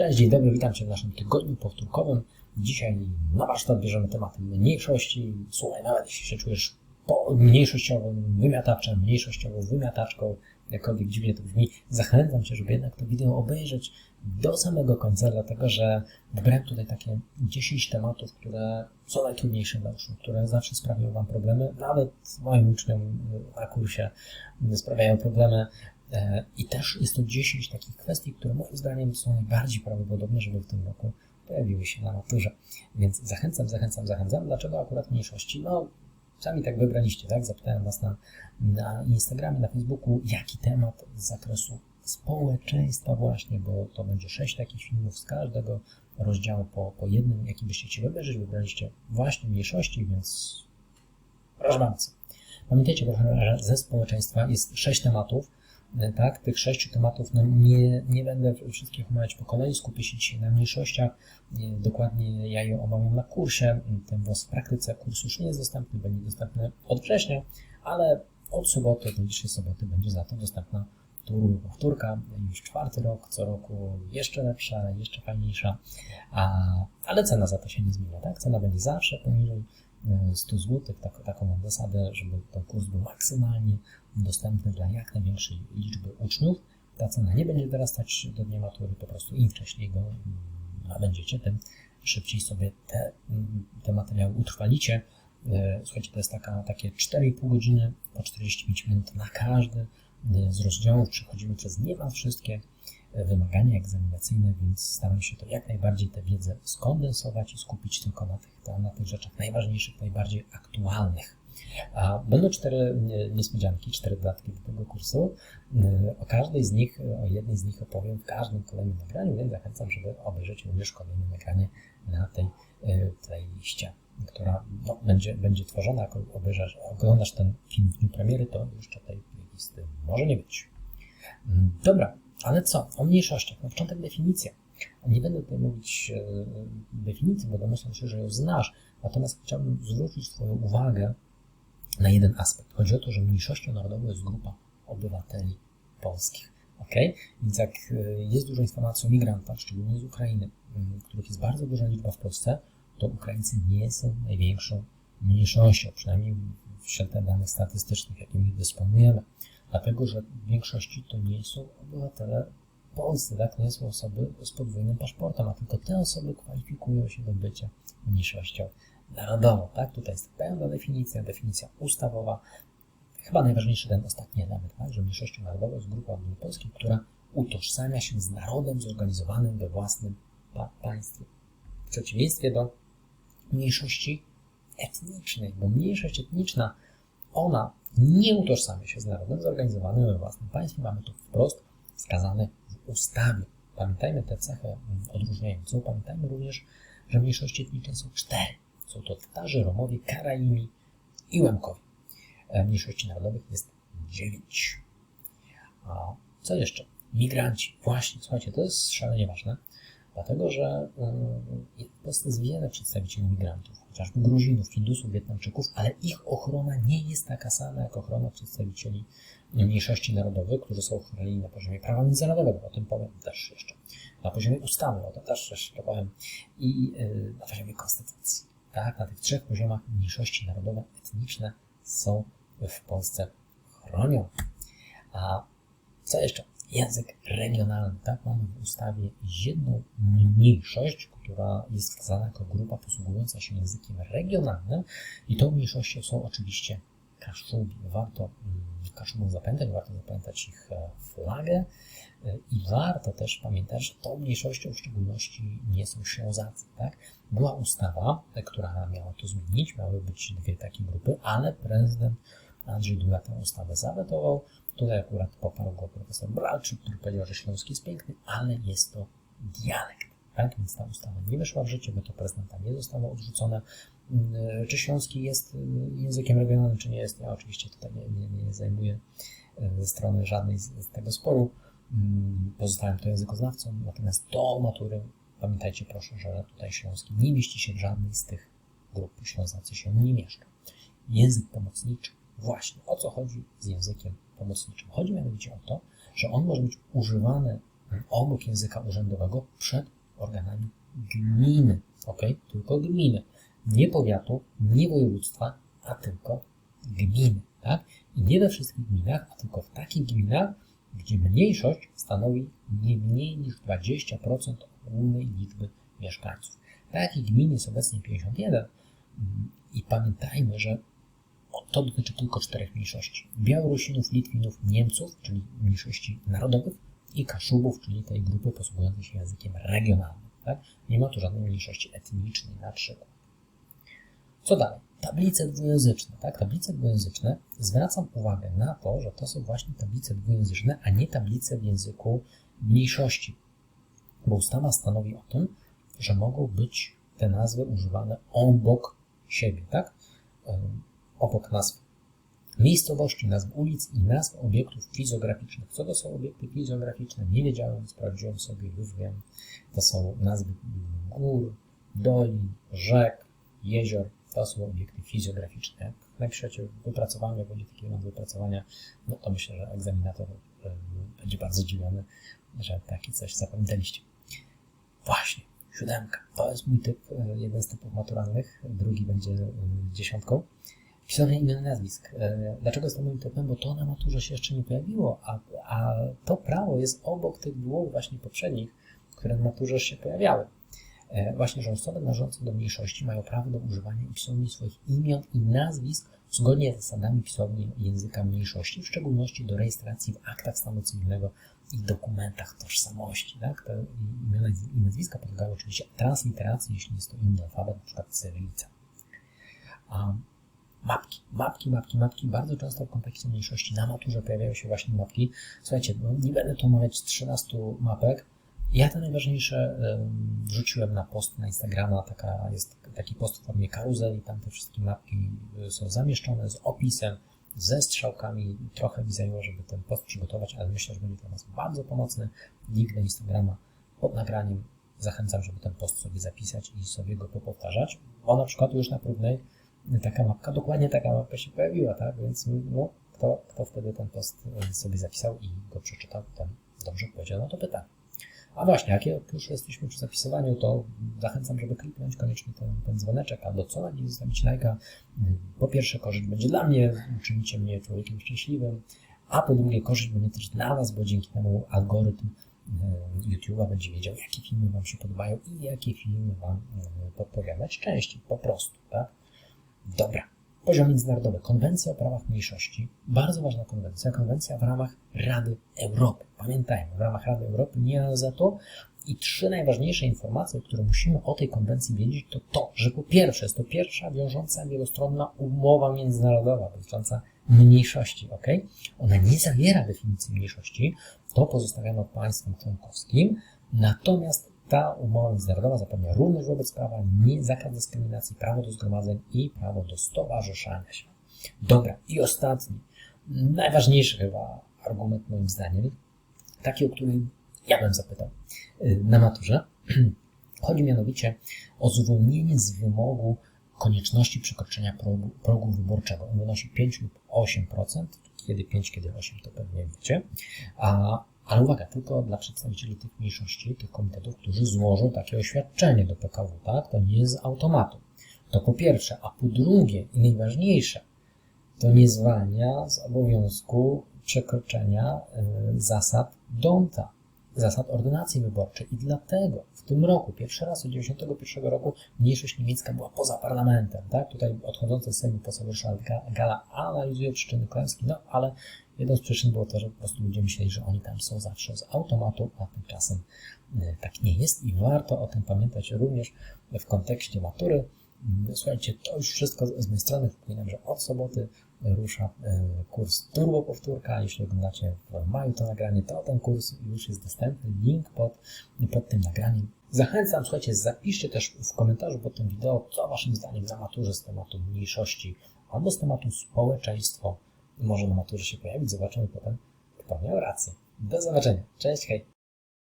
Cześć, dzień dobry, witam Cię w naszym tygodniu powtórkowym. Dzisiaj na warsztat bierzemy tematy mniejszości. Słuchaj, nawet jeśli się czujesz mniejszościowym wymiataczem, mniejszościową wymiataczką, jakkolwiek dziwnie to brzmi, zachęcam Cię, żeby jednak to wideo obejrzeć do samego końca, dlatego że wybrałem tutaj takie 10 tematów, które są najtrudniejsze dla uczniów, które zawsze sprawiają Wam problemy. Nawet moim uczniom na kursie sprawiają problemy. E, I też jest to 10 takich kwestii, które moim zdaniem są najbardziej prawdopodobne, żeby w tym roku pojawiły się na maturze. Więc zachęcam, zachęcam, zachęcam. Dlaczego akurat mniejszości? No, sami tak wybraliście, tak? Zapytałem Was na, na Instagramie, na Facebooku, jaki temat z zakresu społeczeństwa właśnie, bo to będzie sześć takich filmów z każdego rozdziału po, po jednym, jaki byście chcieli obejrzeć. Wybraliście właśnie mniejszości, więc proszę bardzo. Pamiętajcie, że ze społeczeństwa jest sześć tematów, tak, tych sześciu tematów, no nie, nie będę wszystkich omawiać po kolei, skupię się dzisiaj na mniejszościach. E, dokładnie ja je omawiam na kursie, ten WOS w praktyce kurs już nie jest dostępny, będzie dostępny od września, ale od soboty, od najbliższej soboty będzie za to dostępna turbo powtórka, już czwarty rok, co roku jeszcze lepsza, jeszcze fajniejsza, a, ale cena za to się nie zmienia, tak? Cena będzie zawsze poniżej 100 zł, tak, taką mam zasadę, żeby ten kurs był maksymalnie dostępny dla jak największej liczby uczniów. Ta cena nie będzie dorastać do dnia matury, po prostu im wcześniej go nabędziecie, tym szybciej sobie te, te materiały utrwalicie. E, słuchajcie, to jest taka, takie 4,5 godziny po 45 minut na każdy e, z rozdziałów. Przechodzimy przez niemal wszystkie e, wymagania egzaminacyjne, więc staram się to jak najbardziej tę wiedzę skondensować i skupić tylko na tych, na tych rzeczach najważniejszych, najbardziej aktualnych. A będą cztery niespodzianki, cztery dodatki do tego kursu. O każdej z nich, o jednej z nich opowiem w każdym kolejnym nagraniu, więc zachęcam, żeby obejrzeć również kolejne nagranie na tej playliście, która no, będzie, będzie tworzona, jak obejrzasz, oglądasz ten film w dniu premiery, to jeszcze tej playlisty może nie być. Dobra, ale co? O mniejszościach. Na początek definicja. Nie będę tutaj mówić definicji, bo domyślam się, że ją znasz, natomiast chciałbym zwrócić Twoją uwagę na jeden aspekt. Chodzi o to, że mniejszością narodową jest grupa obywateli polskich. Ok? Więc jak e, jest dużo informacji o migrantach, szczególnie z Ukrainy, których jest bardzo duża liczba w Polsce, to Ukraińcy nie są największą mniejszością, przynajmniej wśród danych statystycznych, jakimi dysponujemy. Dlatego, że w większości to nie są obywatele polscy, tak? Nie są osoby z podwójnym paszportem, a tylko te osoby kwalifikują się do bycia mniejszością narodową, tak? Tutaj jest pełna definicja, definicja ustawowa. Chyba najważniejszy ten ostatni element, tak? że mniejszością narodową jest grupa ludzi polskiej, która utożsamia się z narodem zorganizowanym we własnym pa państwie. W przeciwieństwie do mniejszości etnicznej, bo mniejszość etniczna, ona nie utożsamia się z narodem zorganizowanym we własnym państwie. Mamy to wprost wskazane w ustawie. Pamiętajmy tę cechę odróżniającą. Pamiętajmy również, że mniejszości etniczne są cztery. Są to Tatarzy, Romowie, Karaimi i Łemkowie. E, mniejszości narodowych jest dziewięć. A co jeszcze? Migranci. Właśnie, słuchajcie, to jest szalenie ważne, dlatego że Polsce jest wiele przedstawicieli migrantów, chociażby Gruzinów, Hindusów, Wietnamczyków, ale ich ochrona nie jest taka sama jak ochrona przedstawicieli mniejszości narodowych, którzy są chronieni na poziomie prawa międzynarodowego, o tym powiem też jeszcze, na poziomie ustawy, o tym też jeszcze powiem, i e, na poziomie konstytucji. Tak, na tych trzech poziomach mniejszości narodowe, etniczne są w Polsce chronione. A co jeszcze? Język regionalny. Tak, mamy w ustawie jedną mniejszość, która jest wskazana jako grupa posługująca się językiem regionalnym i tą mniejszością są oczywiście Kaszubi. Warto mm, Kaszubów zapamiętać, warto zapamiętać ich e, flagę e, i warto też pamiętać, że tą mniejszością w szczególności nie są Ślązacy. Tak? Była ustawa, która miała to zmienić, miały być dwie takie grupy, ale prezydent Andrzej Duda tę ustawę zawetował. Tutaj akurat poparł go profesor Bralczyk, który powiedział, że śląski jest piękny, ale jest to dialekt. Tak? Więc ta ustawa nie weszła w życie, bo to prezydenta nie zostało odrzucone. Mm, czy śląski jest y, językiem regionalnym, czy nie jest? Ja oczywiście tutaj nie, nie, nie zajmuję y, ze strony żadnej z, z tego sporu. Mm, pozostałem to językoznawcą, natomiast do matury Pamiętajcie proszę, że tutaj śląski nie mieści się w żadnej z tych grup. Ślązacy się nie mieszczą. Język pomocniczy. Właśnie o co chodzi z językiem pomocniczym? Chodzi mianowicie o to, że on może być używany obok języka urzędowego przed organami gminy. Ok? Tylko gminy. Nie powiatu, nie województwa, a tylko gminy. Tak? I nie we wszystkich gminach, a tylko w takich gminach, gdzie mniejszość stanowi nie mniej niż 20% ogólnej liczby mieszkańców. Takich gmin jest obecnie 51 i pamiętajmy, że to dotyczy tylko czterech mniejszości. Białorusinów, Litwinów, Niemców, czyli mniejszości narodowych i Kaszubów, czyli tej grupy posługującej się językiem regionalnym. Tak? Nie ma tu żadnej mniejszości etnicznej na przykład. Co dalej? Tablice dwujęzyczne. Tak? Tablice dwujęzyczne zwracam uwagę na to, że to są właśnie tablice dwujęzyczne, a nie tablice w języku mniejszości. Bo ustawa stanowi o tym, że mogą być te nazwy używane obok siebie, tak? Obok nazw miejscowości, nazw ulic i nazw obiektów fizjograficznych. Co to są obiekty fizjograficzne? Nie wiedziałem, sprawdziłem sobie, już wiem. To są nazwy gór, dolin, rzek, jezior. To są obiekty fizjograficzne. Jak napiszecie wypracowanie, będzie takiego wypracowania, no to myślę, że egzaminator będzie bardzo zdziwiony, że takie coś zapamiętaliście. Właśnie, siódemka. To jest mój typ, jeden z typów maturalnych, drugi będzie dziesiątką. Pisanie imion nazwisk. Dlaczego jest to moim typem? Bo to na maturze się jeszcze nie pojawiło, a, a to prawo jest obok tych dwóch właśnie poprzednich, które na maturze się pojawiały. Właśnie, że osoby należące do mniejszości mają prawo do używania i pisowni swoich imion i nazwisk zgodnie z zasadami pisowni języka mniejszości, w szczególności do rejestracji w aktach stanu cywilnego i dokumentach tożsamości. Tak? Te imiona i nazwiska podlegają oczywiście transliteracji, jeśli jest to inny alfabet, np. cyrylica. A mapki, mapki, mapki, mapki. Bardzo często w kontekście mniejszości na maturze pojawiają się właśnie mapki. Słuchajcie, no nie będę tu omawiać 13 mapek. Ja te najważniejsze wrzuciłem na post na Instagrama. Taka jest taki post w formie karuzeli. Tam te wszystkie mapki są zamieszczone z opisem, ze strzałkami. Trochę mi zajęło, żeby ten post przygotować, ale myślę, że będzie dla Was bardzo pomocny. Link do Instagrama pod nagraniem. Zachęcam, żeby ten post sobie zapisać i sobie go popowtarzać, bo na przykład już na próbnej taka mapka, dokładnie taka mapka się pojawiła, tak? Więc no, kto, kto wtedy ten post sobie zapisał i go przeczytał, ten dobrze odpowiedział na to pytanie. A właśnie, jak już jesteśmy przy zapisywaniu, to zachęcam, żeby kliknąć koniecznie ten, ten dzwoneczek, albo co najmniej zostawić lajka. Po pierwsze, korzyść będzie dla mnie, uczynicie mnie człowiekiem szczęśliwym, a po drugie, korzyść będzie też dla Was, bo dzięki temu algorytm YouTube'a będzie wiedział, jakie filmy Wam się podobają i jakie filmy Wam podpowiadać częściej, po prostu, tak? Dobra. Poziom międzynarodowy. Konwencja o prawach mniejszości. Bardzo ważna konwencja. Konwencja w ramach Rady Europy. Pamiętajmy, w ramach Rady Europy, nie ONZ-u. I trzy najważniejsze informacje, które musimy o tej konwencji wiedzieć, to to, że po pierwsze jest to pierwsza wiążąca wielostronna umowa międzynarodowa dotycząca mniejszości. ok? Ona nie zawiera definicji mniejszości, to pozostawiano państwom członkowskim, natomiast ta umowa międzynarodowa zapewnia równość wobec prawa, nie zakaz dyskryminacji, prawo do zgromadzeń i prawo do stowarzyszania się. Dobra, i ostatni, najważniejszy chyba argument moim zdaniem, taki, o który ja bym zapytał na maturze. Chodzi mianowicie o zwolnienie z wymogu konieczności przekroczenia progu, progu wyborczego. On wynosi 5 lub 8%, kiedy 5, kiedy 8 to pewnie wiecie. A ale uwaga, tylko dla przedstawicieli tych mniejszości, tych komitetów, którzy złożą takie oświadczenie do PKW, tak? To nie jest z automatu. To po pierwsze, a po drugie i najważniejsze, to nie zwalnia z obowiązku przekroczenia y, zasad DONTA, zasad ordynacji wyborczej. I dlatego w tym roku, pierwszy raz od 1991 roku, mniejszość niemiecka była poza parlamentem. Tak? Tutaj odchodzący z Sejmu poseł Ryszard Gala analizuje przyczyny klęski, no ale jedną z przyczyn było to, że po prostu ludzie myśleli, że oni tam są zawsze z automatu, a tymczasem tak nie jest i warto o tym pamiętać również w kontekście matury. Słuchajcie, to już wszystko z mojej strony. Przypominam, że od soboty rusza kurs Turbo Powtórka. Jeśli oglądacie w maju to nagranie, to ten kurs już jest dostępny. Link pod, pod tym nagraniem. Zachęcam, słuchajcie, zapiszcie też w komentarzu pod tym wideo, co waszym zdaniem na maturze z tematu mniejszości albo z tematu społeczeństwo może na maturze się pojawić. Zobaczymy potem, kto miał rację. Do zobaczenia. Cześć, hej!